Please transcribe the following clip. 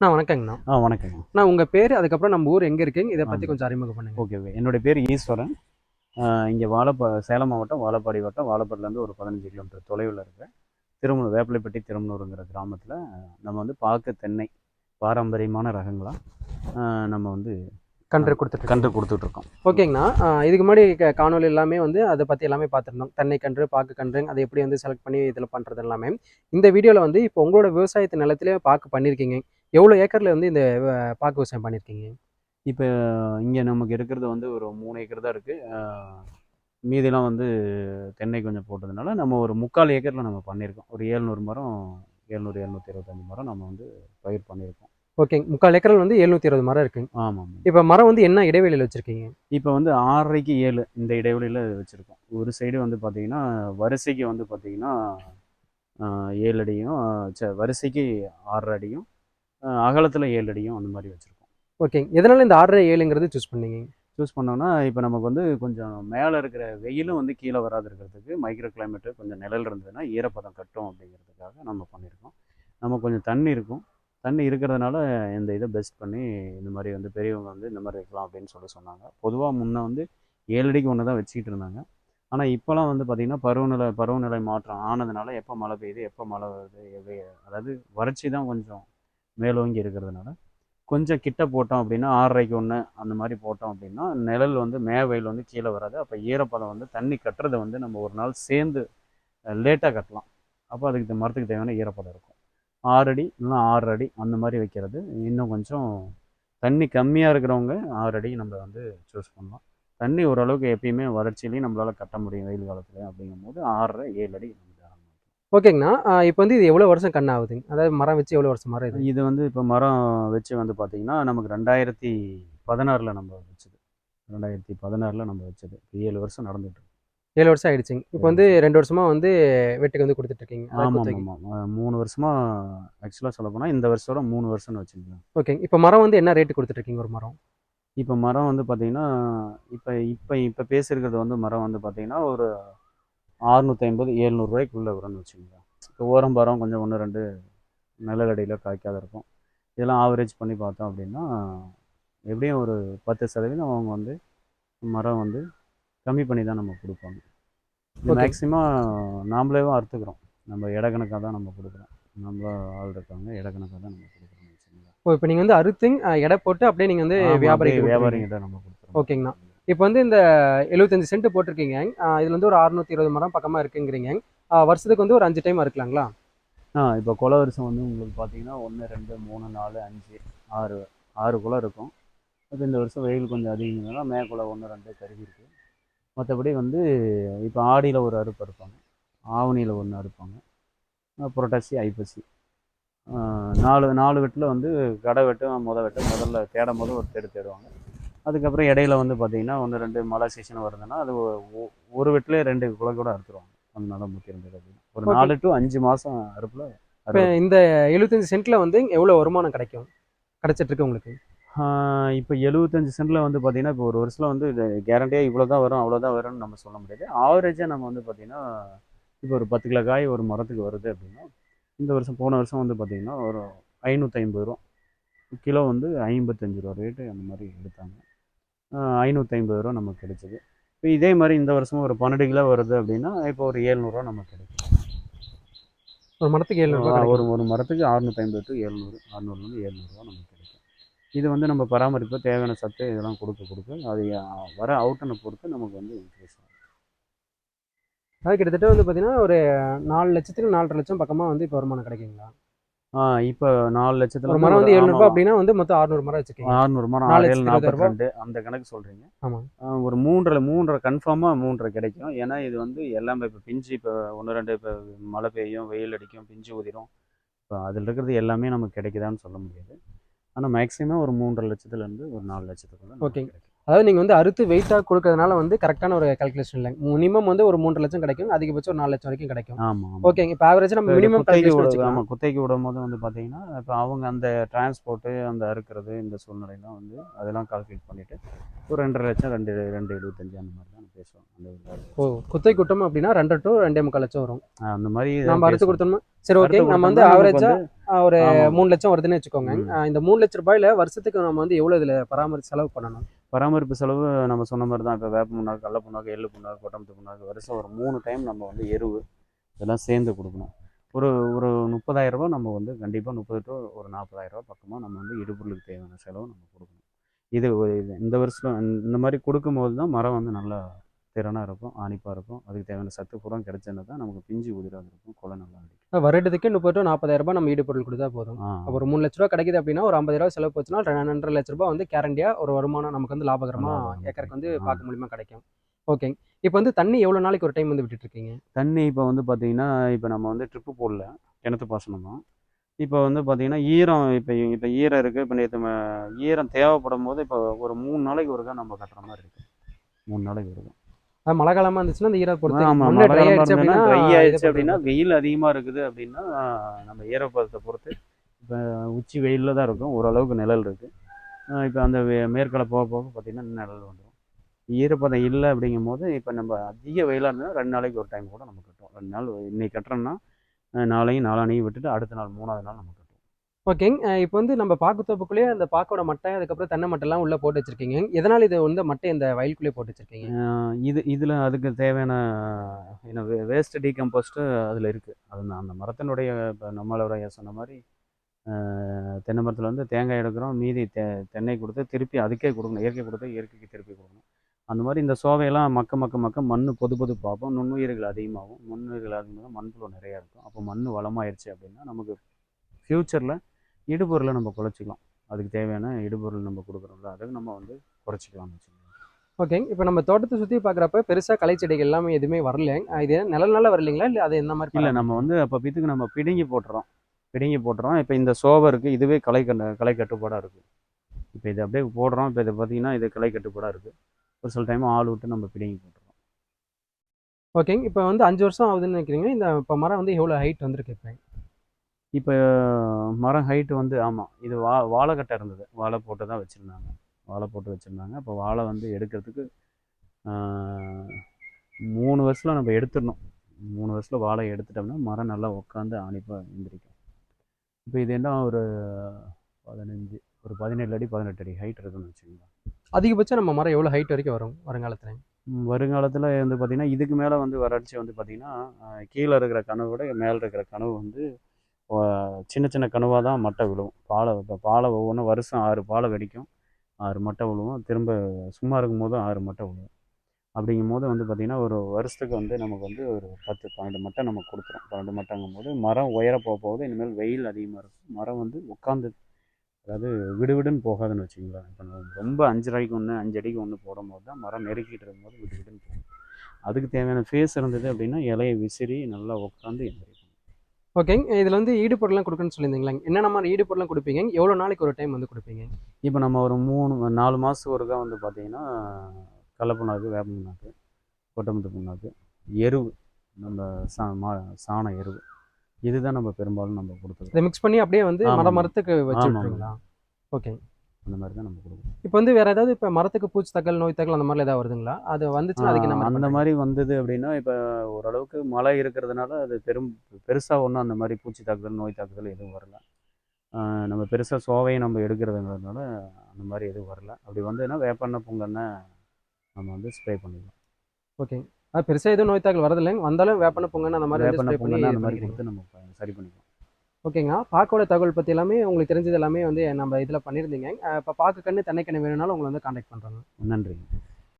அண்ணா வணக்கங்கண்ணா. ஆ வணக்கங்க நான் உங்கள் பேர் அதுக்கப்புறம் நம்ம ஊர் எங்கே இருக்கீங்க? இதை பற்றி. கொஞ்சம் அறிமுகம் பண்ணுங்க. Okay okay. என்னுடைய பேர் ஈஸ்வரன். இங்கே வாழப்பா சேலம் மாவட்டம் வாழப்பாடி வட்டம் வாழப்பாடிலேருந்து ஒரு பதினஞ்சு கிலோமீட்டர் தொலைவில் இருக்கேன். திருமணம் வேப்பிலைப்பட்டி திருமணூருங்கிற கிராமத்தில் நம்ம வந்து பாக்கு தென்னை பாரம்பரியமான ரகங்களாக நம்ம வந்து கன்று கொடுத்துட்டு கன்று கொடுத்துட்ருக்கோம். ஓகேங்கண்ணா. இதுக்கு முன்னாடி க- காணொளி எல்லாமே வந்து அதை பற்றி எல்லாமே பார்த்துருந்தோம். தென்னை கன்று பாக்கு கன்று அதை எப்படி வந்து செலக்ட் பண்ணி இதில் பண்ணுறது எல்லாமே. இந்த வீடியோவில் வந்து இப்போ உங்களோட விவசாயத்து நிலத்திலே பாக்கு பண்ணியிருக்கீங்க எவ்வளோ ஏக்கரில் வந்து இந்த பாக்கு விவசாயம் பண்ணியிருக்கீங்க இப்போ இங்கே நமக்கு இருக்கிறது வந்து ஒரு மூணு ஏக்கர் தான் இருக்குது மீதிலாம் வந்து தென்னை கொஞ்சம் போட்டதுனால நம்ம ஒரு முக்கால் ஏக்கரில் நம்ம பண்ணியிருக்கோம் ஒரு ஏழ்நூறு மரம் ஏழ்நூறு எழுநூற்றி இருபத்தஞ்சி மரம் நம்ம வந்து பயிர் பண்ணியிருக்கோம் ஓகேங்க முக்கால் ஏக்கரில் வந்து எழுநூற்றி இருபது மரம் இருக்குங்க ஆமாம் இப்போ மரம் வந்து என்ன இடைவெளியில் வச்சுருக்கீங்க? இப்போ வந்து ஆறரைக்கு ஏழு இந்த இடைவெளியில் வச்சுருக்கோம். ஒரு சைடு வந்து பார்த்தீங்கன்னா வரிசைக்கு வந்து பார்த்தீங்கன்னா ஏழு அடியும் ச வரிசைக்கு ஆறரை அடியும் அகலத்தில் ஏழு அடியும் அந்த மாதிரி வச்சுருக்கோம். ஓகேங்க எதனால இந்த ஆறரை ஏழுங்கிறது சூஸ் பண்ணீங்க? சூஸ் பண்ணோம்னா இப்போ நமக்கு வந்து கொஞ்சம் மேலே இருக்கிற வெயிலும் வந்து கீழே வராது இருக்கிறதுக்கு மைக்ரோ கிளைமேட்டு கொஞ்சம் நிழல் இருந்ததுன்னா ஈரப்பதம் கட்டும் அப்படிங்கிறதுக்காக நம்ம பண்ணியிருக்கோம். நம்ம கொஞ்சம் தண்ணி இருக்கும். தண்ணி இருக்கிறதுனால இந்த இதை பெஸ்ட் பண்ணி இந்த மாதிரி வந்து பெரியவங்க வந்து இந்த மாதிரி வைக்கலாம் அப்படின்னு சொல்லி சொன்னாங்க. பொதுவாக முன்ன வந்து ஏழு அடிக்கு ஒன்று தான் வச்சுக்கிட்டு இருந்தாங்க. ஆனால் இப்போலாம் வந்து பார்த்திங்கன்னா பருவநிலை பருவநிலை மாற்றம் ஆனதுனால எப்போ மழை பெய்யுது எப்போ மழை வருது எவை அதாவது வறட்சி தான் கொஞ்சம் மேலோங்கி இருக்கிறதுனால. கொஞ்சம் கிட்ட போட்டோம் அப்படின்னா ஆறரைக்கு ஒன்று அந்த மாதிரி போட்டோம் அப்படின்னா நிழல் வந்து மேவையில் வந்து கீழே வராது. அப்போ ஈரப்பதம் வந்து தண்ணி கட்டுறதை வந்து நம்ம ஒரு நாள் சேர்ந்து லேட்டாக கட்டலாம். அப்போ அதுக்கு மரத்துக்கு தேவையான ஈரப்பதம் இருக்கும். ஆறு அடி இல்லைன்னா ஆறு அடி அந்த மாதிரி வைக்கிறது. இன்னும் கொஞ்சம் தண்ணி கம்மியாக இருக்கிறவங்க ஆறு அடி நம்ம வந்து சூஸ் பண்ணலாம். தண்ணி ஓரளவுக்கு எப்பயுமே வறட்சியிலையும் நம்மளால் கட்ட முடியும் வெயில் காலத்தில் அப்படிங்கும்போது ஆறரை ஏழு அடி ஓகேங்கண்ணா. இப்போ வந்து இது எவ்வளோ வருஷம் கண்ணு ஆகுதுங்க? அதாவது மரம் வச்சு எவ்வளோ வருஷம் மரம் இது? இது வந்து இப்போ மரம் வச்சு வந்து பார்த்திங்கன்னா நமக்கு ரெண்டாயிரத்தி பதினாறில் நம்ம வச்சது. ரெண்டாயிரத்தி பதினாறில் நம்ம வச்சது. ஏழு வருஷம் நடந்துட்டு ஏழு வருஷம் ஆயிடுச்சுங்க. இப்போ வந்து ரெண்டு வருஷமா வந்து வெட்டுக்கு வந்து அதாவது ஆமாம். ஆமாம் மூணு வருஷமாக ஆக்சுவலாக சொல்ல போனால் இந்த வருஷத்தோட மூணு வருஷம்னு வச்சுக்கலாம் ஓகேங்க. இப்போ மரம் வந்து என்ன ரேட்டு கொடுத்துட்டு இருக்கீங்க ஒரு மரம்? இப்போ மரம் வந்து பார்த்திங்கன்னா இப்போ இப்போ இப்போ பேசியிருக்கிறது வந்து மரம் வந்து பார்த்திங்கன்னா ஒரு அறுநூற்றி ஐம்பது ஏழ்நூறுரூவாய்க்குள்ளே வரும்னு வச்சுக்கோங்க. இப்போ ஓரம் மரம் கொஞ்சம் ஒன்று ரெண்டு நிழலடியில் காய்க்காத இருக்கும். இதெல்லாம் ஆவரேஜ் பண்ணி பார்த்தோம் அப்படின்னா எப்படியும் ஒரு பத்து சதவீதம் அவங்க வந்து மரம் வந்து கம்மி பண்ணி தான் நம்ம கொடுப்பாங்க. Okay. மேக்ஸிமம் நாமளேவும் அறுத்துக்கிறோம். நம்ம இடக்கணக்காக தான் நம்ம கொடுக்குறோம். நம்ம ஆள் இருக்காங்க இடக்கணக்காக தான் நம்ம கொடுக்குறோம் ஓ இப்போ நீங்கள் வந்து அறுத்துங்க ஆ, எடை போட்டு அப்படியே நீங்கள் வந்து வியாபாரி வியாபாரிகிட்ட நம்ம கொடுத்துருவோம் ஓகேங்கண்ணா. இப்போ வந்து இந்த எழுபத்தஞ்சு சென்ட் போட்டிருக்கீங்க இதில் வந்து ஒரு அறுநூத்தி இருபது மரம் பக்கமாக இருக்குங்கிறீங்க வருஷத்துக்கு வந்து ஒரு அஞ்சு டைம் அறுக்கலாங்களா? ஆ இப்போ குல வருஷம் வந்து உங்களுக்கு பார்த்தீங்கன்னா ஒன்று ரெண்டு மூணு நாலு அஞ்சு ஆறு ஆறு குளம் இருக்கும். இப்போ இந்த வருஷம் வெயில் கொஞ்சம் அதிகம்னால மே ஒன்று ரெண்டு கருவி இருக்குது மற்றபடி வந்து இப்போ ஆடியில் ஒரு அறுப்பு அறுப்பாங்க. ஆவணியில் ஒன்று அறுப்பாங்க. புரட்டாசி ஐப்பசி. நாலு நாலு வெட்டில் வந்து கடை வெட்டு முத வெட்டு முதல்ல தேடும் போது ஒரு தேடு தேடுவாங்க. அதுக்கப்புறம் இடையில வந்து பார்த்தீங்கன்னா ஒன்று ரெண்டு மழை சீசன் வருதுன்னா அது ஒரு வெட்டிலே ரெண்டு குலை கூட அறுத்துருவாங்க. அந்த நடம் முத்தி இருந்தது அப்படின்னு ஒரு. நாலு டு அஞ்சு மாதம் அறுப்பில் இப்போ இந்த எழுபத்தஞ்சு சென்ட்ல வந்து எவ்வளோ வருமானம் கிடைக்கும்? கிடைச்சிட்டு இருக்கு உங்களுக்கு? இப்போ எழுபத்தஞ்சு சென்டில் வந்து பார்த்தீங்கன்னா இப்போ ஒரு வருஷத்தில் வந்து கேரண்டியாக இவ்வளோ தான் வரும் அவ்வளோ தான் வரும்னு நம்ம சொல்ல முடியாது. ஆவரேஜாக நம்ம வந்து பார்த்தீங்கன்னா இப்போ ஒரு பத்து கிலோ காய் ஒரு மரத்துக்கு வருது அப்படின்னா இந்த வருஷம் போன வருஷம் வந்து பார்த்தீங்கன்னா ஒரு ஐநூற்றி ஐம்பது ரூபா. கிலோ வந்து ஐம்பத்தஞ்சு ரூபா ரேட்டு அந்த மாதிரி எடுத்தாங்க. ஐநூற்றி ஐம்பது ரூபா நமக்கு கிடைச்சிது. இப்போ இதே மாதிரி இந்த வருஷமும் ஒரு பன்னெண்டு கிலோ வருது அப்படின்னா இப்போ ஒரு ஏழ்நூறுவா நமக்கு கிடைக்கும் ஒரு மரத்துக்கு ஏழு ஆ, ஒரு ஒரு மரத்துக்கு அறுநூத்தி ஐம்பது டு எழுநூறு அறுநூறுலேருந்து எழுநூறுவா நமக்கு கிடைக்கும். இது வந்து நம்ம பராமரிப்பு தேவையான சத்து இதெல்லாம் கொடுக்க கொடுக்க அது வர அவுட்டனை பொறுத்து நமக்கு வந்து இன்க்ரீஸ் ஆகும். அதாவது கிட்டத்தட்ட வந்து பார்த்தீங்கன்னா ஒரு நாலு லட்சத்துக்கு நாலரை லட்சம் பக்கமாக வந்து இப்போ வருமானம் கிடைக்குங்களா? இப்போ நாலு லட்சத்துல ஒரு மரம் வந்து எழுநூறுபா அப்படின்னா வந்து மொத்தம் அறுநூறு மரம் வச்சுக்கோங்க. அறுநூறு மரம் நாலு ஏழு நாற்பத்தி ரெண்டு அந்த கணக்கு சொல்கிறீங்க ஆமா. ஒரு மூன்றரை மூன்றரை கன்ஃபார்மாக மூன்றரை கிடைக்கும். ஏன்னா இது வந்து எல்லாமே இப்போ பிஞ்சு இப்போ ஒன்று ரெண்டு இப்போ மழை பெய்யும் வெயில் அடிக்கும் பிஞ்சு உதிரும். இப்போ அதில் இருக்கிறது எல்லாமே நமக்கு கிடைக்குதான்னு சொல்ல முடியாது. ஆனால் மேக்ஸிமம் ஒரு மூன்றரை லட்சத்துலேருந்து ஒரு நாலு லட்சத்துக்குள்ள ஓகேங்க. அதாவது நீங்கள் வந்து அறுத்து வெயிட்டாக கொடுக்கறதுனால வந்து கரெக்டான ஒரு கால்குலேஷன் இல்லைங்க. மினிமம் வந்து ஒரு மூன்று லட்சம் கிடைக்கும் அதிகபட்சம் ஒரு நாலு லட்சம் வரைக்கும் கிடைக்கும். ஆமாம் ஓகேங்க இப்போ ஆவரேஜாக நம்ம மினிமம் ஆமாம் குத்தகைக்கு விடும் போது வந்து பார்த்தீங்கன்னா இப்போ அவங்க அந்த டிரான்ஸ்போர்ட்டு அந்த அறுக்கிறது இந்த சூழ்நிலைலாம் வந்து அதெல்லாம் கால்குலேட் பண்ணிவிட்டு ஒரு ரெண்டரை லட்சம் ரெண்டு ரெண்டு எழுபத்தஞ்சு அந்த மாதிரி தான் பேசுவோம். அந்த ஓ குத்தை குட்டம் அப்படின்னா ரெண்டு டு ரெண்டே முக்கால் லட்சம் வரும். அந்த மாதிரி நம்ம அறுத்து. கொடுத்தோம்னா சரி ஓகே நம்ம வந்து ஆவரேஜா வந்து- ஒரு. மூணு லட்சம் வருதுன்னு வச்சுக்கோங்க. இந்த மூணு லட்ச ரூபாயில வருஷத்துக்கு நம்ம வந்து எவ்வளவு இதுல பராமரிப்பு செலவு பண்ணணும்? பராமரிப்பு செலவு நம்ம சொன்ன மாதிரி தான். இப்போ வேப்ப புண்ணாக்கு கடல புண்ணாக்கு எள்ளு புண்ணாக்கு கொட்டமத்து புண்ணாக்கு வருஷம் ஒரு மூணு டைம் நம்ம வந்து எருவு இதெல்லாம் சேர்ந்து கொடுக்கணும். ஒரு ஒரு முப்பதாயிரரூபா நம்ம வந்து கண்டிப்பாக முப்பது டு ஒரு நாற்பதாயிரம் பக்கமாக நம்ம வந்து இடுபொருளுக்கு தேவையான செலவு நம்ம கொடுக்கணும். இது ஒரு- இது இந்த வருஷம் இந்த மாதிரி கொடுக்கும்போது தான் மரம் வந்து நல்லா திறனாக இருக்கும் ஆணிப்பாக இருக்கும். அதுக்கு தேவையான சத்து பூரா கிடைச்சேன்னா தான் நமக்கு பிஞ்சு உதிராக இருக்கும் கொலை நல்லா அடிக்கும். வருடத்துக்கு முப்பது டு நாற்பதாயிரம் ரூபாய் நம்ம ஈடுபொருள் கொடுத்தா போதும். ஒரு மூணு லட்ச ரூபா கிடைக்குது அப்படின்னா ஒரு ஐம்பது ரூபா செலவு போச்சுன்னா ரெண்டரை லட்ச ரூபாய் வந்து கேரண்டியா ஒரு வருமானம் நமக்கு வந்து லாபகரமா லாபகரமா ஏக்கருக்கு வந்து. பார்க்க முடியுமா கிடைக்கும். ஓகேங்க இப்போ வந்து தண்ணி எவ்வளவு நாளைக்கு ஒரு டைம் வந்து விட்டுட்டு இருக்கீங்க? தண்ணி இப்போ வந்து பார்த்தீங்கன்னா இப்போ நம்ம வந்து ட்ரிப்பு போடல. கிணத்து பாசனம் தான். இப்போ வந்து பார்த்தீங்கன்னா ஈரம் இப்போ இப்போ ஈரம் இருக்குது இப்போ நேற்று ஈரம் தேவைப்படும் போது இப்போ ஒரு மூணு நாளைக்கு ஒருக்கா நம்ம கட்டுற மாதிரி இருக்குது மூணு நாளைக்கு ஒருக்கா. அது மழை காலமா இருந்துச்சுன்னா அந்த ஈரம் பொறுத்து ஆமாம் மழை ஆயிடுச்சு அப்படின்னா ட்ரை ஆயிடுச்சு. அப்படின்னா வெயில் அதிகமாக இருக்குது அப்படின்னா நம்ம ஈரப்பதத்தை பொறுத்து இப்போ உச்சி வெயிலில் தான் இருக்கும். ஓரளவுக்கு நிழல் இருக்குது இப்போ அந்த மேற்கால போக போக பார்த்தீங்கன்னா நிழல் வந்துடும் ஈரப்பதம் இல்லை அப்படிங்கும் போது இப்போ நம்ம அதிக வெயிலாக இருந்தால் ரெண்டு நாளைக்கு ஒரு டைம் கூட நம்ம கட்டுவோம். ரெண்டு நாள் இன்னைக்கு கட்டுறோம்னா நாளையும் நாளானையும் விட்டுட்டு அடுத்த நாள் மூணாவது நாள் நம்ம ஓகேங்க இப்போ வந்து நம்ம பாக்குத்தோப்புக்குள்ளேயே அந்த பாக்கோட மட்டை அதுக்கப்புறம் தென்னை மட்டைலாம் உள்ளே போட்டு வச்சுருக்கீங்க. எதனால இது வந்து மட்டை இந்த வயலுக்குள்ளேயே போட்டு வச்சுருக்கீங்க? இது இதில் அதுக்கு தேவையான என்ன வேஸ்ட் டீகம்போஸ்ட்டு அதில் இருக்குது அது அந்த மரத்தினுடைய இப்போ நம்மளோட சொன்ன மாதிரி தென்னை மரத்தில் வந்து தேங்காய் எடுக்கிறோம் மீதி தெ தென்னை கொடுத்து திருப்பி அதுக்கே கொடுக்கணும் இயற்கை கொடுத்து இயற்கைக்கு திருப்பி கொடுக்கணும். அந்த மாதிரி இந்த சோவையெல்லாம் மக்க மக்க மக்க மண் பொது பொது பார்ப்போம். நுண்ணுயிர்கள் அதிகமாகும். நுண்ணுயிர்கள் அதிகமாக மண்புழு நிறையா இருக்கும். அப்போ மண் வளமாயிருச்சு அப்படின்னா நமக்கு ஃப்யூச்சரில் இடுபொருளை நம்ம குறைச்சிக்கலாம் அதுக்கு தேவையான இடுபொருள் நம்ம கொடுக்குறோம்ல அதுக்கு நம்ம வந்து குறைச்சிக்கலாம்னு வச்சுக்கோங்க. ஓகேங்க இப்போ நம்ம தோட்டத்தை சுற்றி பார்க்குறப்ப பெருசாக களை செடிகள் எல்லாமே எதுவுமே வரல. இது நிழல்னால வரலைங்களா? இல்லை அது என்ன மாதிரி இல்லை நம்ம வந்து அப்போ பித்துக்கு நம்ம பிடுங்கி போட்டுறோம். பிடுங்கி போட்டுறோம். இப்போ இந்த சோவை இருக்குது இதுவே களை கண்ட களை கட்டுப்பாடாக இருக்குது இப்போ இது அப்படியே போடுறோம். இப்போ இது பார்த்தீங்கன்னா இது களை கட்டுப்பாடாக இருக்குது ஒரு சில டைம் ஆள் விட்டு நம்ம பிடுங்கி போட்டுறோம். ஓகேங்க இப்போ வந்து அஞ்சு வருஷம் ஆகுதுன்னு நினைக்கிறீங்க. இந்த இப்போ மரம் வந்து எவ்வளோ ஹைட் வந்திருக்கு இப்போ? இப்போ மரம் ஹைட்டு வந்து ஆமாம் இது வா வாழைக்கட்டை இருந்தது. வாழை போட்டு தான் வச்சுருந்தாங்க. வாழை போட்டு வச்சுருந்தாங்க. அப்போ வாழை வந்து எடுக்கிறதுக்கு மூணு வருஷத்தில் நம்ம எடுத்துடணும். மூணு வருஷத்தில் வாழை எடுத்துட்டோம்னா மரம் நல்லா உட்காந்து ஆணிப்பாக எந்திரிக்கும். இப்போ இது என்ன ஒரு பதினஞ்சு ஒரு பதினேழு அடி பதினெட்டு அடி ஹைட் இருக்குன்னு வச்சுக்கோங்களேன் அதிகபட்சம் நம்ம மரம் எவ்வளோ ஹைட் வரைக்கும் வரும் வருங்காலத்தில்? வருங்காலத்தில் வந்து பார்த்திங்கன்னா இதுக்கு மேலே வந்து வறட்சி வந்து பார்த்திங்கன்னா கீழே இருக்கிற கனவு விட மேலே இருக்கிற கனவு வந்து சின்ன சின்ன கனவாக தான் மட்டை விழுவும். பாலை இப்போ பாலை ஒவ்வொன்றும் வருஷம் ஆறு பாலை வெடிக்கும். ஆறு மட்டை விழுவும். திரும்ப சும்மா இருக்கும் போதும் ஆறு மட்டை விழுவும். அப்படிங்கும் போது வந்து பார்த்திங்கன்னா ஒரு வருஷத்துக்கு வந்து நமக்கு வந்து ஒரு பத்து பன்னெண்டு மட்டை நம்ம கொடுத்துரும் பன்னெண்டு மட்டைங்கும் போது மரம் உயர போக போகுது இனிமேல் வெயில் அதிகமாக இருக்கும். மரம் வந்து உட்காந்து அதாவது விடுவிடுன்னு போகாதுன்னு வச்சுங்களேன் இப்போ ரொம்ப அஞ்சு ஒன்று அஞ்சு அடிக்கு ஒன்று போடும்போது தான் மரம் நெருக்கிட்டு இருக்கும்போது விடுவிடுன்னு போகும். அதுக்கு தேவையான ஃபேஸ் இருந்தது அப்படின்னா இலையை விசிறி நல்லா உட்காந்து எந்திரிக்கும் ஓகேங்க இதில் வந்து ஈடுபொருள்லாம் கொடுக்குன்னு சொல்லியிருந்தீங்களா? என்னென்ன மாதிரி ஈடுபொருள்லாம் கொடுப்பீங்க? எவ்வளோ நாளைக்கு ஒரு டைம் வந்து கொடுப்பீங்க? இப்போ நம்ம ஒரு மூணு நாலு மாதத்துக்கு ஒருக்கா வந்து பார்த்தீங்கன்னா கடல புண்ணாக்கு வேப்ப புண்ணாக்கு கொட்டமுத்து புண்ணாக்கு எருவு நம்ம சா மா சாண எருவு. இதுதான் நம்ம பெரும்பாலும் நம்ம கொடுத்துருக்கோம். இதை மிக்ஸ் பண்ணி அப்படியே வந்து மர. மரத்துக்கு வச்சு ஆமா, ஆமா. விட்டுருங்களா ஓகே. அந்த மாதிரி தான் நம்ம கொடுக்குறோம் இப்போ வந்து வேற ஏதாவது இப்போ மரத்துக்கு பூச்சி தக்கல் நோய் தக்கல் அந்த மாதிரி ஏதாவது வருதுங்களா? அது வந்துச்சுன்னா அதுக்கு மாதிரி அந்த? மாதிரி வந்தது அப்படின்னா இப்போ ஓரளவுக்கு மழை இருக்கிறதுனால அது பெரும் பெருசாக ஒன்றும் அந்த மாதிரி பூச்சி தாக்குதல் நோய் தாக்குதல் எதுவும் வரல. நம்ம பெருசாக சோவையை நம்ம எடுக்கிறதுங்கிறதுனால அந்த மாதிரி எதுவும் வரல. அப்படி வந்ததுன்னா வேப்பெண்ணெய் பொங்கெண்ணெய் நம்ம வந்து ஸ்ப்ரே பண்ணிக்கலாம். ஓகே. அது பெருசாக எதுவும் நோய் தாக்கல் வரதில்லைங்க. வந்தாலும் வேப்பன பொங்கன்னு அந்த மாதிரி வேப்பெண்ணெய் பொங்கெண்ணெய் அந்த மாதிரி. கொடுத்து நம்ம சரி பண்ணிக்கலாம். ஓகேங்க. பாக்கோட தகவல் பற்றி எல்லாமே உங்களுக்கு தெரிஞ்சது எல்லாமே வந்து நம்ம இதில் பண்ணியிருந்தீங்க இப்போ பாக்கு கண்ணு தென்னை கண்ணு வேணும்னாலும் உங்களை வந்து காண்டாக்ட் பண்ணுறாங்க நன்றி